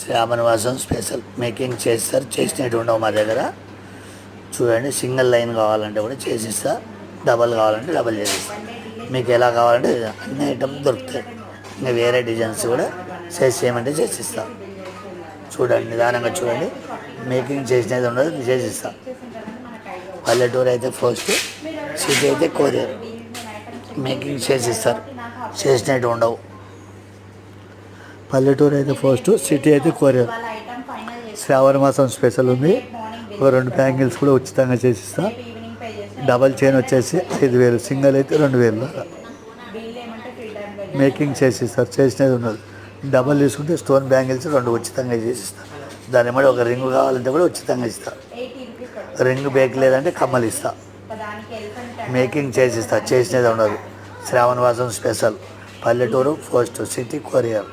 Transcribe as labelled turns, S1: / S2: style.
S1: శ్రావణవాసం special making చేస్తారు చేసినట్టు ఉండవు మా దగ్గర. చూడండి సింగిల్ లైన్ కావాలంటే కూడా చేసిస్తా. డబల్ కావాలంటే డబల్ చేసిస్తా. మీకు ఎలా కావాలంటే అన్ని ఐటమ్ దొరుకుతాయి. ఇంకా వేరే డిజైన్స్ కూడా చేసి చేయమంటే చేసిస్తా. చూడండి నిదానంగా చూడండి. మేకింగ్ చేసినది ఉండదు చేసిస్తా. పల్లెటూరు అయితే ఫస్ట్ సిటీ అయితే కొరియర్. మేకింగ్ చేసిస్తారు. చేసినట్టు ఉండవు. పల్లెటూరు అయితే ఫస్ట్ సిటీ అయితే కొరియర్. శ్రావణ మాసం స్పెషల్ ఉంది. ఒక రెండు బ్యాంగిల్స్ కూడా ఉచితంగా చేసిస్తా. డబల్ చైన్ వచ్చేసి ఐదు వేలు సింగిల్ అయితే రెండు వేలు. మేకింగ్ చేసిస్తారు. చేసినది ఉండదు. డబల్ తీసుకుంటే స్టోన్ బ్యాంగిల్స్ రెండు ఉచితంగా చేసిస్తారు దాని మీద ఒక రింగ్ కావాలంటే కూడా ఉచితంగా ఇస్తా. రింగ్ బేక్ లేదంటే కమ్మలు ఇస్తా. మేకింగ్ చేసిస్తా. చేసినది ఉండదు. శ్రావణ మాసం స్పెషల్ పల్లెటూరు ఫస్ట్ సిటీ కొరియర్.